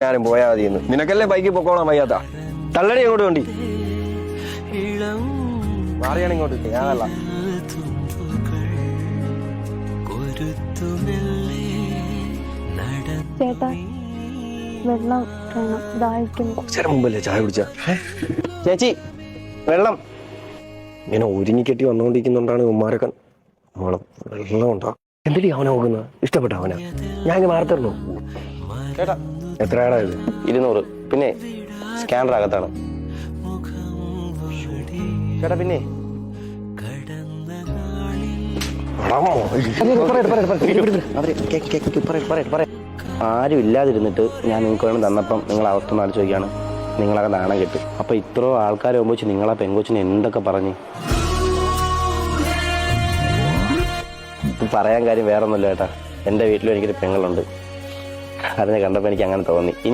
ഞാനും പോയാൽ മതി എന്ന് നിനക്കല്ലേ ബൈക്കിൽ പൊക്കോളാൻ വയ്യാത്ത? തള്ളടി അങ്ങോട്ട് വണ്ടി. മാറിയാണ് ഇങ്ങോട്ട് ഞാനല്ല ചേട്ടാ വെള്ളം വേണം. ദാഹിക്കുന്നു കുറച്ചേരം മുമ്പല്ലേ ചായ കുടിച്ച? ചേച്ചി വെള്ളം. ഇങ്ങനെ ഒരുങ്ങിക്കെട്ടി വന്നുകൊണ്ടിരിക്കുന്നുണ്ടാണ് ഉമ്മാരക്കൻ മോളെ വെള്ളം ഉണ്ടോ എന്തിനാ അവനെ നോക്കുന്നത്? ഇഷ്ടപ്പെട്ട അവനാ. ഞാൻ ഇങ്ങ് മാറി തരണോ? ചേട്ടാ എത്രയാടാ ഇത്? ഇരുന്നൂറ്. പിന്നെ സ്കാനർ അകത്താണ്. ചേട്ടാ പിന്നെ? ആരും ഇല്ലാതിരുന്നിട്ട് ഞാൻ നിങ്ങൾക്ക് വേണം തന്നപ്പം നിങ്ങൾ അവസ്ഥ ഒന്ന് ആലോചിച്ച് നോക്കിയാണ് നിങ്ങളൊക്കെ നാണം കിട്ടും. അപ്പൊ ഇത്രയോ ആൾക്കാരെ വെച്ച് നിങ്ങളെ പെങ്കൊച്ചിനെ എന്തൊക്കെ പറഞ്ഞു? പറയാൻ കാര്യം വേറെ ഒന്നുമില്ല ചേട്ടാ. എന്റെ വീട്ടിലും എനിക്കൊരു പെങ്ങളുണ്ട്. അതിനെ കണ്ടപ്പോൾ എനിക്ക് അങ്ങനെ തോന്നി